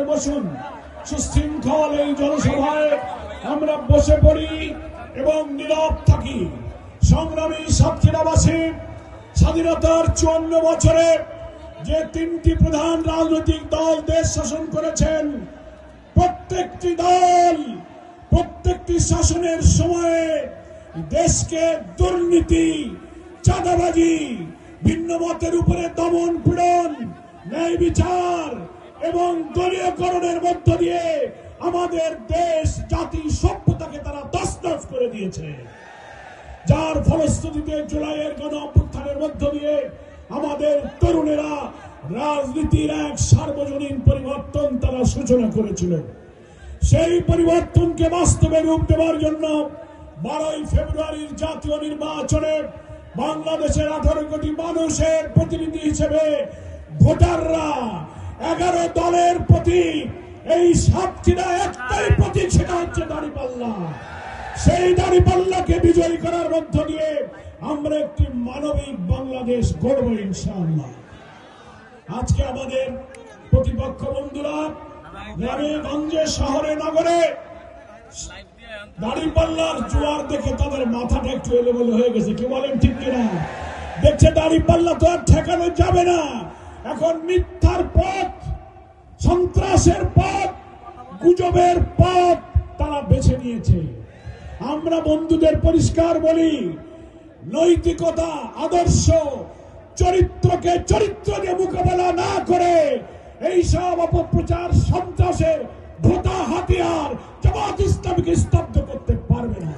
করে বসুন। সুশৃঙ্খল এই জনসভায় আমরা বসে পড়ি এবং নীরব থাকি। সংগ্রামী সাতক্ষীরাবাসী, স্বাধীনতার চুয়ান্ন বছরে যে তিনটি প্রধান রাজনৈতিক দল দেশ শাসন করেছেন, প্রত্যেকটি দল, প্রত্যেকটি শাসনের সময়ে দেশকে দুর্নীতি, চাঁদাবাজি, ভিন্ন মতের উপরে দমন পীড়ন, ন্যায় বিচার এবং দলীয়করণের মধ্য দিয়ে আমাদের দেশ, জাতি, সভ্যতাকে তারা তছনছ করে দিয়েছে। যার ফলশ্রুতিতে জুলাইয়ের গণ অভ্যুত্থানের মধ্য দিয়ে আমাদের তরুণেরা রাজনীতির এক সার্বজনীন পরিবর্তন তারা সূচনা করেছিলেন সেই পরিবর্তনকে বাস্তবে রূপ দেওয়ার জন্য বারোই ফেব্রুয়ারির জাতীয় নির্বাচনে বাংলাদেশের আঠারো কোটি মানুষের প্রতিনিধি হিসেবে ভোটাররা এগারো দলের প্রতি এই সাতটিরা একটাই প্রতীক সেটা হচ্ছে দাঁড়িপাল্লা সেই দাঁড়িপাল্লাকে বিজয়ী করার মধ্য দিয়ে আমরা একটি মানবিক বাংলাদেশ গড়ব ইনশাআল্লাহ। আজকে আমাদের প্রতিপক্ষ বন্ধুরা গ্রামে গঞ্জে শহরে, নগরে দাঁড়িপাল্লার জোয়ার দেখে তাদের মাথাটা একটু এলোমেলো হয়ে গেছে। কি বলেন ঠিক কিনা? দেখছে দাঁড়িপাল্লা তো আর ঠেকানো যাবে না। এখন মিথ্যার পথ, সন্ত্রাসের পথ, গুজবের পথ তারা বেছে নিয়েছে। আমরা বন্ধুদের পরিষ্কার বলি, নৈতিকতা, আদর্শ, চরিত্রকে চরিত্র দিয়ে মোকাবেলা না করে এই সব অপপ্রচার, সন্ত্রাসের ভোতা হাতিয়ার জামাত ইসলামকে স্তব্ধ করতে পারবে না।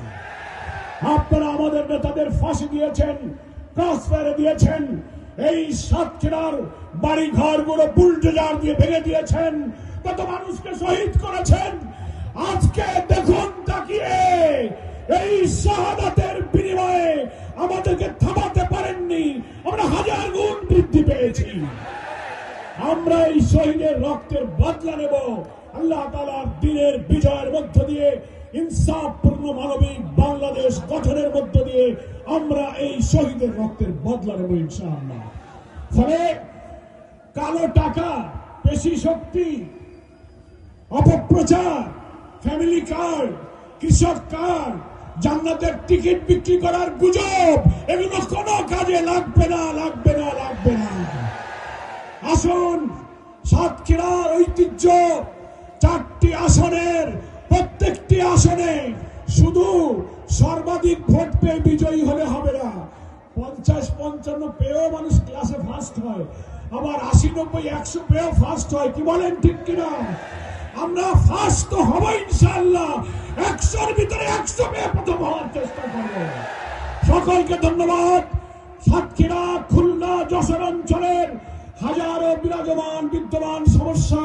আপনারা আমাদের নেতাদের ফাঁসি দিয়েছেন ক্রস দিয়েছেন এই সাতক্ষীরার বাড়ি ঘরগুলো বুলডোজার দিয়ে ভেঙে দিয়েছেন। কত মানুষকে শহীদ করেছেন। আজকে দেখুন, তাকিয়ে এই শাহাদাতের বিনিময়ে আমাদেরকে থামাতে পারেননি। আমরা হাজার গুণ বৃদ্ধি পেয়েছি। আমরা এই শহীদের রক্তের বদলা নেব। আল্লাহ তালার দিনের বিজয়ের মধ্য দিয়ে ইনসাফপূর্ণ মানবিক বাংলাদেশ গঠনের মধ্য দিয়ে আমরা এই শহীদের রক্তের বদলা নেব ইনশাআল্লাহ। ফলে কালো টাকা, পেশি শক্তি, অপপ্রচার, ফ্যামিলি কার্ড, কৃষক কার্ড, জান্নাতের টিকিট বিক্রি করার গুজব, এগুলো কোনো কাজে লাগবে না লাগবে না লাগবে না। আসুন সাতক্ষীরার ঐতিহ্য চারটি আসনের আসনে শুধু সর্বাধিক ভোট পেয়ে বিজয়ী হলে হবে না। পঞ্চাশ, পঞ্চান্ন পেয়েও মানুষ ক্লাসে ফার্স্ট হয়। আবার আশি, নব্বই, একশো পেয়েও ফার্স্ট হয়। কি বলেন ঠিক কিনা? আমরা ফার্স্ট তো হব ইনশাল্লাহ একশোর ভিতরে একশো পেয়ে প্রথম হওয়ার চেষ্টা করব। সকলকে ধন্যবাদ। সাতক্ষীরা, খুলনা, যশোর অঞ্চলের হাজারো বিরাজমান, বিদ্যমান সমস্যা,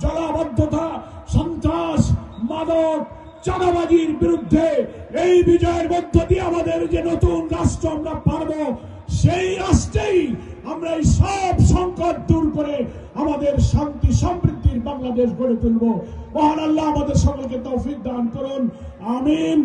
জলাবদ্ধতা, সন্ত্রাস, মাদক চাঁদাবাজির বিরুদ্ধে এই বিজয়ের মধ্য দিয়ে আমাদের যে নতুন রাষ্ট্র আমরা পারব, সেই রাষ্ট্রেই আমরা এই সব সংকট দূর করে আমাদের শান্তি সমৃদ্ধির বাংলাদেশ গড়ে তুলব। মহান আল্লাহ আমাদের সকলকে তৌফিক দান করুন। আমিন।